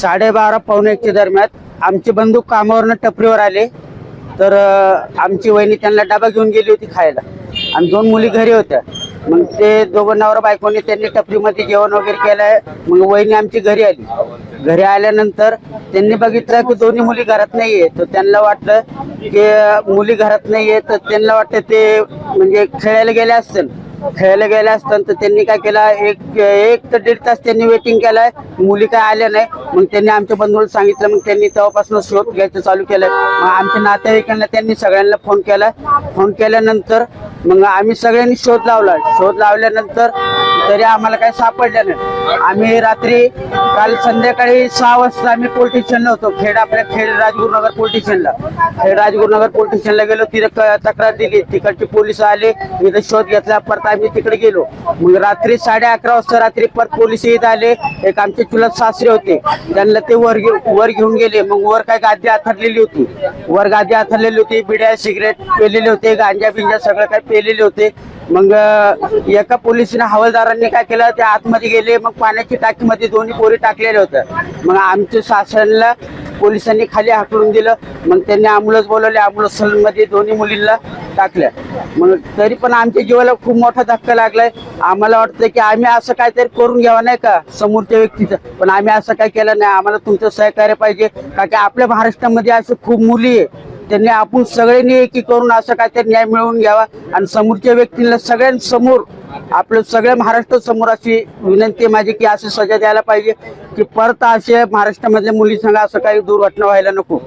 साडेबारा पावणे एकच्या दरम्यान आमचे बंधू कामावरनं टपरीवर आले. तर अ, आमची वहिनी त्यांना डबा घेऊन गेली होती खायला. आणि दोन मुली घरी होत्या. मग ते दोघं नवरा बायकोने त्यांनी टपरीमध्ये जेवण वगैरे केलंय. मग वहिनी आमची घरी आली. घरी आल्यानंतर त्यांनी बघितलं की दोन्ही मुली घरात नाहीये. तर त्यांना वाटलं की अ, मुली घरात नाहीये तर त्यांना वाटतं ते म्हणजे खेळायला गेले असतील. खेळायला गेले असताना तर त्यांनी काय केलं? एक एक तर दीड तास त्यांनी वेटिंग केलाय. मुली काय आल्या नाही. मग त्यांनी आमच्या बंधूला सांगितलं. मग त्यांनी तेव्हापासून शोध घ्यायचं चालू केलंय. मग आमच्या नातेवाईकांना त्यांनी सगळ्यांना फोन केला फोन केल्यानंतर मग आम्ही सगळ्यांनी शोध लावला शोध लावल्यानंतर तरी आम्हाला काही सापडलं नाही. आम्ही रात्री काल संध्याकाळी सहा वाजता आम्ही पोलीस स्टेशनला होतो. खेड आपल्या खेड राजगुरुनगर पोलीस स्टेशनला. खेड राजगुरुनगर पोलीस स्टेशनला गेलो तिथे तक्रार दिली. तिकडचे पोलीस आले इथे शोध घेतला परत आम्ही तिकडे गेलो. मग रात्री साडे अकरा वाजता रात्री परत पोलीस येत आले. एक आमचे चुलत सासरे होते. त्यांना ते वर वर घेऊन गेले. मग वर काय गादी आथरलेली होती. वर गादी आथरलेली होती बिड्या सिगरेट पेलेले होते गांजा बिंजा सगळं काही पेलेले होते. मग एका पोलिसने हवालदारांनी काय केलं ते आतमध्ये गेले मग पाण्याची टाकीमध्ये दोन्ही पोरी टाकलेले होत्या मग आमच्या सासऱ्यांना पोलिसांनी खाली हाकलून दिलं मग त्यांनी अँब्युलन्स बोलवले अँब्युलन्समध्ये दोन्ही मुलींना टाकल्या. मग तरी पण आमच्या जीवाला खूप मोठा धक्का लागलाय. आम्हाला वाटतं की आम्ही असं काहीतरी करून घ्यावं नाही का समोरच्या व्यक्तीचं. पण आम्ही असं काय केलं नाही. आम्हाला तुमचं सहकार्य पाहिजे. का की आपल्या महाराष्ट्रामध्ये असे खूप मुली आहे. त्यांनी आपण सगळ्यांनी एकी करून असं काय काहीतरी न्याय मिळवून घ्यावा. आणि समोरच्या व्यक्तीला सगळ्यांसमोर आपलं सगळ्या महाराष्ट्र समोर अशी विनंती आहे माझी की असं सजा द्यायला पाहिजे की परत असे महाराष्ट्रामधल्या मुली सांगा असं काही दुर्घटना व्हायला नको.